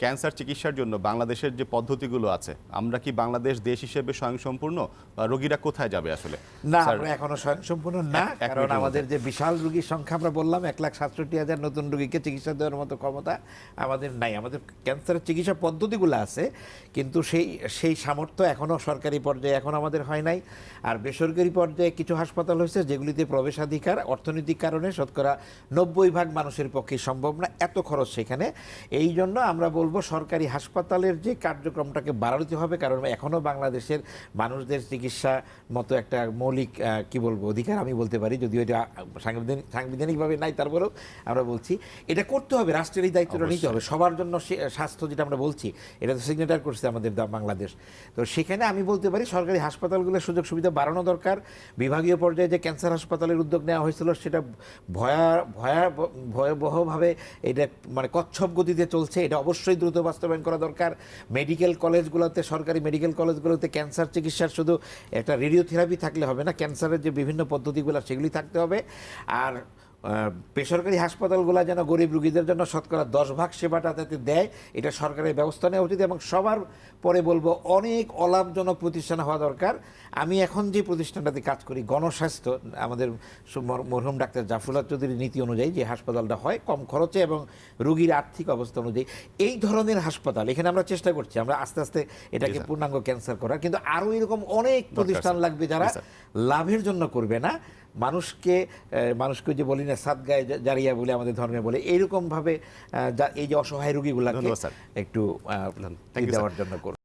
Cancer চিকিৎসার জন্য বাংলাদেশের যে পদ্ধতিগুলো আছে আমরা কি বাংলাদেশ দেশ হিসেবে স্বয়ংসম্পূর্ণ বা রোগীরা কোথায় যাবে আসলে? না আমরা এখনও স্বয়ংসম্পূর্ণ না কারণ আমাদের যে বিশাল রোগীর সংখ্যা আমরা বললাম এক লাখ সাতষট্টি হাজার নতুন রোগীকে চিকিৎসা দেওয়ার মতো ক্ষমতা আমাদের নাই। আমাদের ক্যান্সারের চিকিৎসা পদ্ধতিগুলো আছে কিন্তু সেই সেই সামর্থ্য এখনও সরকারি পর্যায়ে এখন আমাদের হয় নাই। আর বেসরকারি পর্যায়ে কিছু হাসপাতাল হয়েছে যেগুলিতে প্রবেশাধিকার অর্থনৈতিক কারণে শতকরা নব্বই ভাগ মানুষের পক্ষে সম্ভব না এত খরচ সেখানে। এই জন্য আমরা বলব সরকারি হাসপাতালের যে কার্যক্রমটাকে বাড়াতে হবে কারণ এখনও বাংলাদেশের মানুষদের চিকিৎসা মতো একটা মৌলিক কি বলব অধিকার আমি বলতে পারি যদিও এটা সাংবিধানিক সাংবিধানিকভাবে নাই তারপরেও আমরা বলছি। এটা করতে হবে রাষ্ট্রের এই দায়িত্বটা নিতে হবে সবার জন্য সে- স্বাস্থ্য যেটা আমরা বলছি এটা তো সিগনেচার করছে আমাদের বাংলাদেশ। তো সেখানে আমি বলতে পারি সরকারি হাসপাতালগুলোর সুযোগ সুবিধা বাড়ানো দরকার। বিভাগীয় পর্যায়ে যে ক্যান্সার হাসপাতালের উদ্যোগ নেওয়া হয়েছিল সেটা ভয়া ভয়া ভয়াবহভাবে এটা মানে কচ্ছপ গতিতে চলছে এটা অবশ্যই দ্রুত বাস্তবায়ন করা দরকার। মেডিকেল কলেজগুলোতে, সরকারি মেডিকেল কলেজগুলোতে ক্যান্সার চিকিৎসার শুধু একটা রেডিওথেরাপি থাকলে হবে না, ক্যান্সারের যে বিভিন্ন পদ্ধতিগুলো সেগুলি থাকতে হবে। আর বেসরকারি হাসপাতালগুলো যেন গরিব রুগীদের জন্য শতকরা দশ ভাগ সেবাটা যাতে দেয় এটা সরকারের ব্যবস্থা নেওয়া উচিত এবং সবার পরে বলব অনেক অলাভজনক প্রতিষ্ঠান হওয়া দরকার। আমি এখন যে প্রতিষ্ঠানটাতে কাজ করি গণস্বাস্থ্য আমাদের মরহুম ডাক্তার জাফরুল্লাহ চৌধুরীর নীতি অনুযায়ী যে হাসপাতালটা হয় কম খরচে এবং রুগীর আর্থিক অবস্থা অনুযায়ী এই ধরনের হাসপাতাল এখানে আমরা চেষ্টা করছি আমরা আস্তে আস্তে এটাকে পূর্ণাঙ্গ ক্যান্সার করার কিন্তু আরও এরকম অনেক প্রতিষ্ঠান লাগবে যারা লাভের জন্য করবে না। মানুষকে মানুষকে যে বলি না গায়ে জারিয়া বলে আমাদের ধর্মে বলে এইরকমভাবে যা- এই যে অসহায় রুগীগুলাকে একটু দেওয়ার জন্য করবে